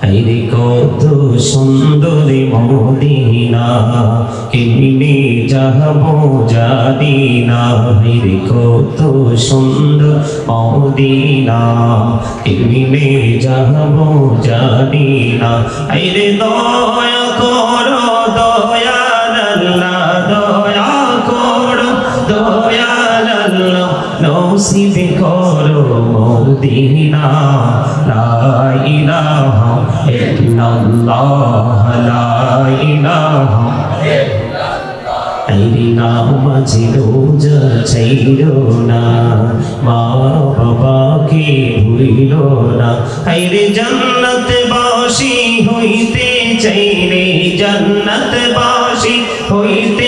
আইরে কত সুন্দরী মদিনা কেমনে যাব জানি না আইরে কত সুন্দর মদিনা কেমনে যাব জানি না আইরে দয়া করো দয়াল আল্লাহ দয়া করো দয়াল আল্লাহ নসিব করো মদিনা লা ইলাহা ইল্লাল্লাহ, লা ইলাহা আইরিনা মাঝে রোজা চাইল না, মা বাবাকে ভুলিল না। আইরে জান্নাত বাসি হইতে চাইলে জান্নাত বাসি হইতে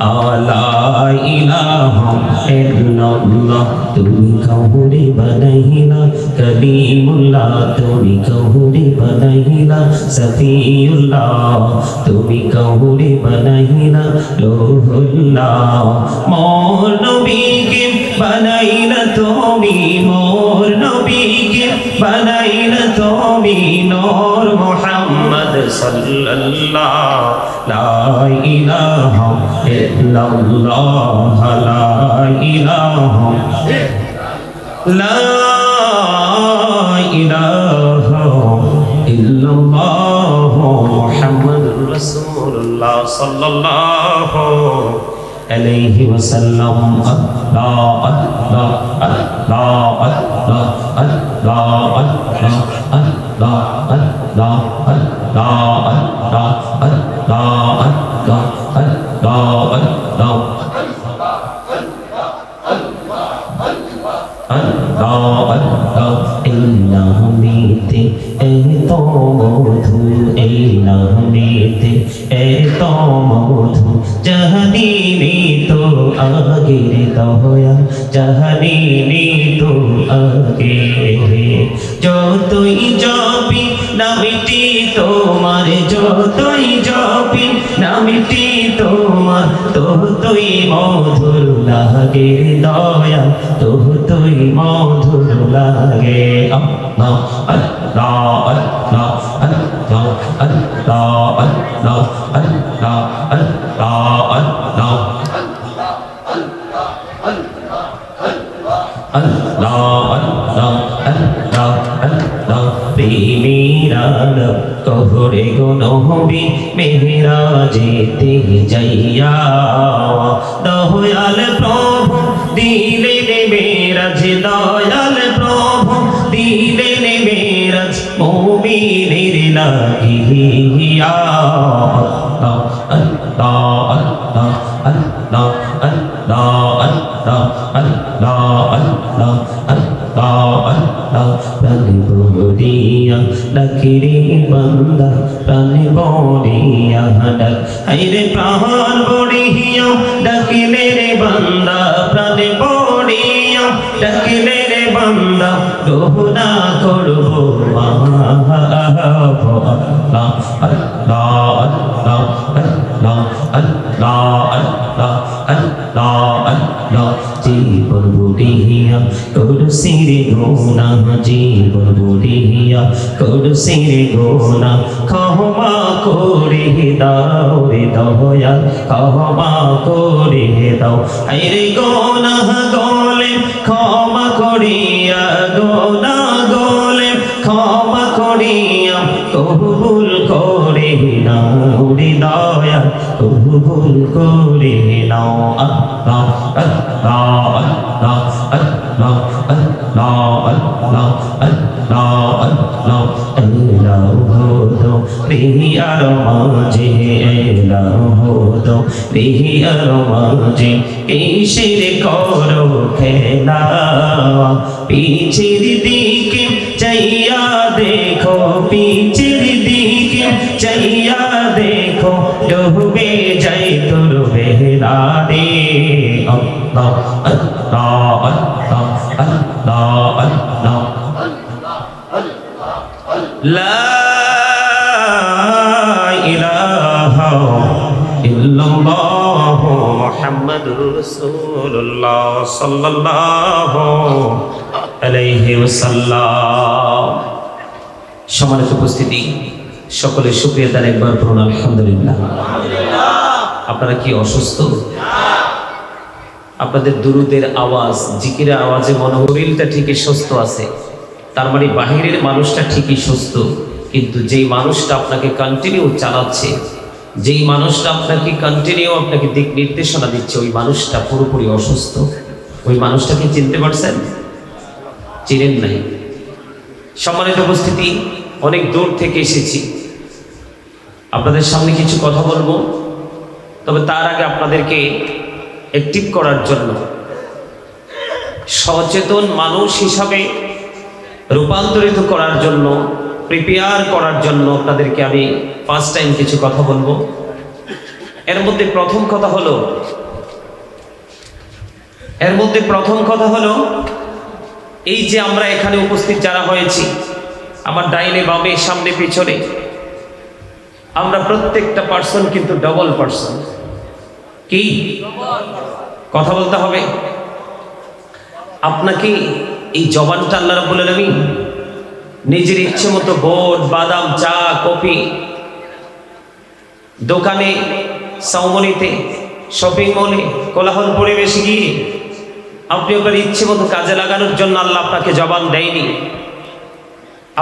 আলা ইলাহা ইল্লাল্লাহ, তুমি কাউরে বানাইলা কলিমুল্লাহ তুমি কাউরে বানাইলা, সফিউল্লাহ, তুমি কাউরে বানাইলা, লোহুল্লাহ। মোর নবীকে বানাইলা তুমি, মোর নবীকে বানাইলা তুমি, নূর মুহাম্মদ সাল্লাল্লাহ, লা ইলাহা ইল্লাল্লাহ, লা ইলাহা লা ইলাহা ইল্লাল্লাহ, মুহাম্মাদুর রাসূলুল্লাহ সাল্লাল্লাহু আল্লাহ আল্লাহ আল্লাহ আল্লাহ আল্লাহ আল্লাহ নামেতে এত মধু এই নামেতে এত মধু জাহানিনি তো আগের দয়া তো আগে যতই জপি নামিটি তোমার যতই জপি নামিটি তোমার ততই মধুর লাগে দয়া ততই মধুর লাগে আল্লাহ কহরে গনহবি মেহরা যেতে যাইয়া দয়াল প্রভু দিলে রে মেরাজ দয়াল প্রভু দিলে মেরাজ মোমিনের লাগিয়া আল্লাহ আল্লাহ আল্লাহ আল্লাহ আল্লাহ আল্লাহ আল্লাহ আল্লাহ আল্লাহ আল্লাহ প্রাণে বড়িয়া ডাকিরে বান্দা প্রাণে বড়িয়া ডাক হাইরে প্রাণ বড়িয়া ডাকিলে বান্দা প্রাণে বড়িয়া ডাকে মেরে বান্দা দোহনা করব আল্লাহ করসির গোনা, জীবন বুড়িয়া করসির গোনা। ক্ষমা করে দাও রে দয়াল ক্ষমা করে দাও। আরে গোনা গলে ক্ষমা করিয়া গোনা গলে ক্ষমা করিয়া কবুল করে নাও রে দয়াল, কবুল করে নাও। আল্লাহ আল্লাহ আল্লাহ। পিয়ার মাঝে কিসের করো খেলা? পিছের দিকে চাইয়া দেখো, পিছের দিকে চাইয়া দেখো, ডুবে যাই তোর বেহরা রে। আল্লাহ আল্লাহ আল্লাহ আল্লাহ আল্লাহ। লা ইলাহা ইল্লাল্লাহ। মুহাম্মাদুর রাসূলুল্লাহ সাল্লাল্লাহু আলাইহি ওয়াসাল্লাম। সম্মানিত উপস্থিতি, সকলে শুকরিয়া দান একবার পড়ুন, আলহামদুলিল্লাহ। আপনারা কি অসুস্থ? আপনাদের দুরুদের আওয়াজ জিকিরা আওয়াজে মনোহরিলটা ঠিকই সুস্থ আছে। তার মানে বাহিরের মানুষটা ঠিকই সুস্থ, কিন্তু যেই মানুষটা আপনাকে কন্টিনিউ চালাচ্ছে যেই মানুষটা আপনাকে কন্টিনিউ আপনাকে দিক নির্দেশনা দিচ্ছে, ওই মানুষটা পুরোপুরি অসুস্থ। ওই মানুষটাকে চিনতে পারছেন? চিনেন নাই। সম্মানিত উপস্থিতি, অনেক দূর থেকে এসেছি। আপনাদের সামনে কিছু কথা বলব, তবে তার আগে আপনাদেরকে অ্যাক্টিভ করার জন্য সচেতন মানুষ হিসাবে রূপান্তরিত করার জন্য প্রিপেয়ার করার জন্য আপনাদেরকে আমি ফার্স্ট টাইম কিছু কথা বলব। এর মধ্যে প্রথম কথা হলো, এর মধ্যে প্রথম কথা হলো, এই যে আমরা এখানে উপস্থিত যারা হয়েছি, আমার ডাইনে, বামে, সামনে, পিছনে, আমরা প্রত্যেকটা পার্সন কিন্তু ডবল পার্সন কি? কথা বলতে হবে। আপনাকে এই জবানটা আল্লাহ রাব্বুল আলামিন নিজের ইচ্ছে মতো বোট, বাদাম, চা, কফি দোকানে, সাউমনিতে শপিং মলে কোলাহল পরিবেশে গিয়ে আপনি আপনার ইচ্ছে মতো কাজে লাগানোর জন্য আল্লাহ আপনাকে জবান দেয়নি।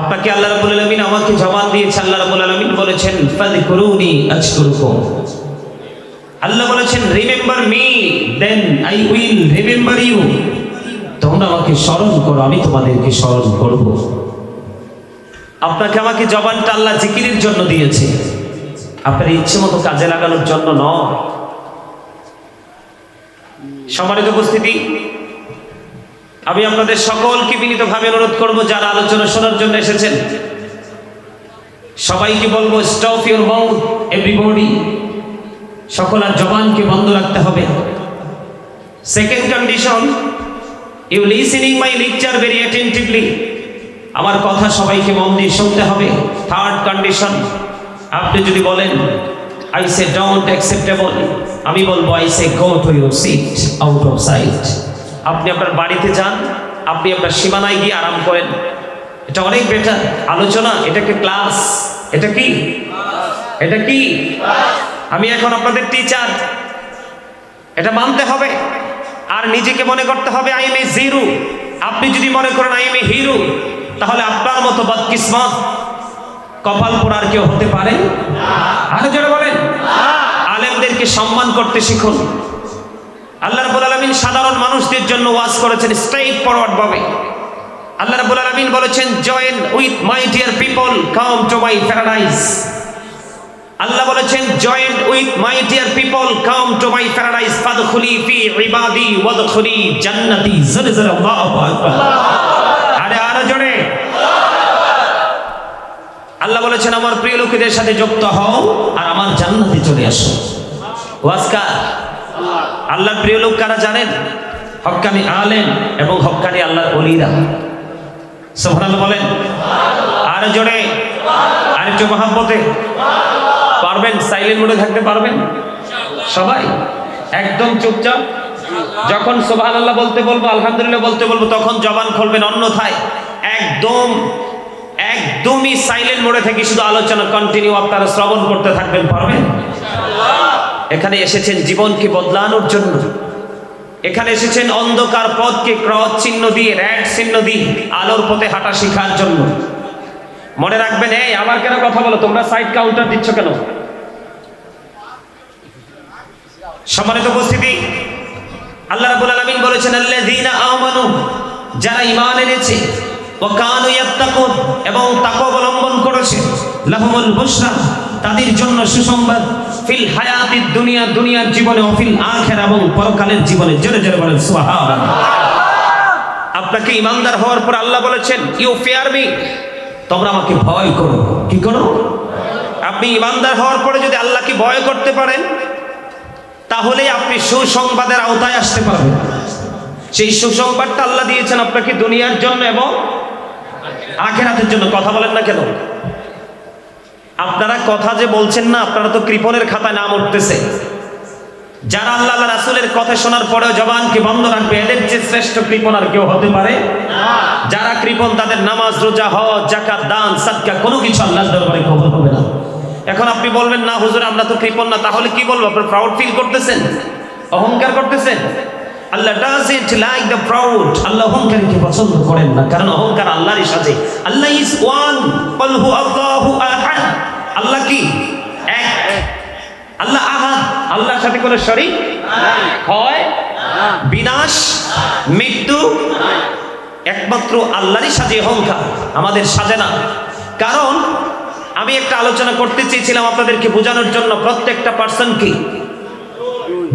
আপনাকে আল্লাহ রাব্বুল আলামিন আমাকে জবান দিয়েছে, আল্লাহ রাব্বুল আলামিন বলেছেন ফাযকুরুনি আশকুরুকুম আল্লাহ বলেছেন remember me then I will remember you তোমরা আমাকে স্মরণ করো, আমি তোমাদেরকে স্মরণ করব। আপনাকে আমাকে জবানটা আল্লাহ জিকিরের জন্য দিয়েছে। আপনার ইচ্ছে মতো কাজে লাগানোর জন্য নয়। সম্মানিত উপস্থিতি, আমি আপনাদের সকলকে বিনীতভাবে অনুরোধ করব, যারা আলোচনা শোনার জন্য এসেছেন, সবাইকে বলব স্টপ ইউর মাউথ এভরিবডি সকল আর জবানকে বন্ধ রাখতে হবে। Second condition you listening my lecture very attentively আমার কথা সবাইকে মন দিয়ে শুনতে হবে। থার্ড কন্ডিশন আপনি যদি বলেন আই সে ডোন্ট অ্যাকসেপ্টেবল আমি বলব I say go to your seat out of sight আপনি আপনার বাড়িতে যান, আপনি আপনার সীমানায় গিয়ে আরাম করেন। এটা অনেক বেটার আলোচনা, এটা এটাকে ক্লাস এটা কি? এটা কি? আমি এখন আপনাদের টিচার এটা মানতে হবে। আর নিজেকে মনে করতে হবে আই এম এ জিরো আপনি যদি মনে করেন আই এম এ হিরো তাহলে আপনার মতো বদকিসমত কপাল পোড়ার কেউ হতে পারে? আরও যারা বলেন। আলেমদেরকে সম্মান করতে শিখুন। আল্লাহ রাব্বুল আলামিন সাধারণ মানুষদের জন্য ওয়াজ করেছেন স্ট্রেইট ফরওয়ার্ড ভাবে। আল্লাহ রাব্বুল আলামিন বলেছেন join with my dear people come to my paradise Allah বলেছেন joint with my dear people come to my paradise ফাদখুলি ফি ইবাদি ওয়াদখুলি জান্নাতি জোরে জোরে আল্লাহু আকবার আরে আরও জোরে আল্লাহ বলেছেন, আমার প্রিয় লোকেদের সাথে যুক্ত হও আর আমার জান্নাতে চলে আসো। ওয়াজকা। আল্লাহর প্রিয় লোক কারা জানেন? হক্কানি আলেম এবং হক্কানি আল্লাহর অলিরা সুবহানাল্লাহ বলেন, আর জোরে, আরেকটু মহাব্বতে। পারবেন? সাইলেন্ট মোডে থাকতে পারবেন? সবাই? একদম চুপচাপ? যখন সোভান আল্লাহ বলতে বলব, আলহামদুলিল্লাহ বলতে বলব, তখন জবান খুলবেন অন্যথায়। একদম একদমই সাইলেন্ট মোডে থেকে শুধু আলোচনা কন্টিনিউ আপনারা শ্রবণ করতে থাকবেন, পারবেন? এখানে এসেছেন জীবনকে বদলানোর জন্য। এখানে এসেছেন অন্ধকার পথকে ক্রস চিহ্ন দিয়ে র্যাড চিহ্ন দিয়ে, আলোর পথে হাঁটা শেখার জন্য। মনে রাখবেন, এই আবার কেন কথা বলো? তোমরা সাইড কাউন্টার দিচ্ছ কেন? সম্মানিত উপস্থিতি, আল্লাহ রাব্বুল আলামিন বলেছেন আমানু, যারা ঈমান এনেছে ওয়া কানু ইয়াত্তাকুন, এবং তাকওয়া অবলম্বন করেছে। লাহুমুল বুশরা, তাদের জন্য সুসংবাদ। ফিল হায়াতিদ দুনিয়া, দুনিয়ার জীবনে, ও ফিল আখিরা এবং পরকালের জীবনে। জোরে জোরে বলেন, সুবহানাল্লাহ। আপনাকে ইমানদার হওয়ার পর আল্লাহ বলেছেন ইউ ফেয়ার মি তোমরা আমাকে ভয় করো। কি করো? আপনি ইমানদার হওয়ার পরে যদি আল্লাহকে ভয় করতে পারেন, তাহলে আপনি সুসংবাদের আওতায় আসতে পারবেন। সেই সুসংবাদটা আল্লাহ দিয়েছেন আপনাকে দুনিয়ার জন্য, এবং আখেরাতের জন্য কথা বলেন না কেন? আপনারা কথা যে বলছেন না, আপনারা তো কৃপণের খাতায় নাম উঠতেছে। যারা আল্লাহ আল্লাহ রাসুলের কথা শোনার পরেও জবানকে বন্ধ রাখবে, এদের যে শ্রেষ্ঠ কৃপণ আর কেউ হতে পারে? যারা কৃপণ, তাদের নামাজ, রোজা, হজ জাকাত দান, সাদকা, কোনো কিছু আল্লাহর দরবারে কবল হবে না। এখন আপনি বলবেন, না হুজুর, আমরা তো কৃপণ না। তাহলে কি বলব? আপনার প্রাউড ফিল করতেছেন? অহংকার করতেছেন? Allah does it like the proud Allah অহংকারীকে পছন্দ করেন না, কারণ অহংকার আল্লাহরই সাজে। আল্লাহ ইজ ওয়ান কল হু আল্লাহু আহাদ। আল্লাহ কি? এক। আল্লাহ আহাদ। আল্লাহর সাথে কোনো শরীক হয়? বিনাশ, মৃত্যু। একমাত্র আল্লাহরই সাজে অহংকার। আমাদের সাজে না। কারণ আমি একটা আলোচনা করতে চেয়েছিলাম আপনাদেরকে বোঝানোর জন্য প্রত্যেকটা পার্সনকে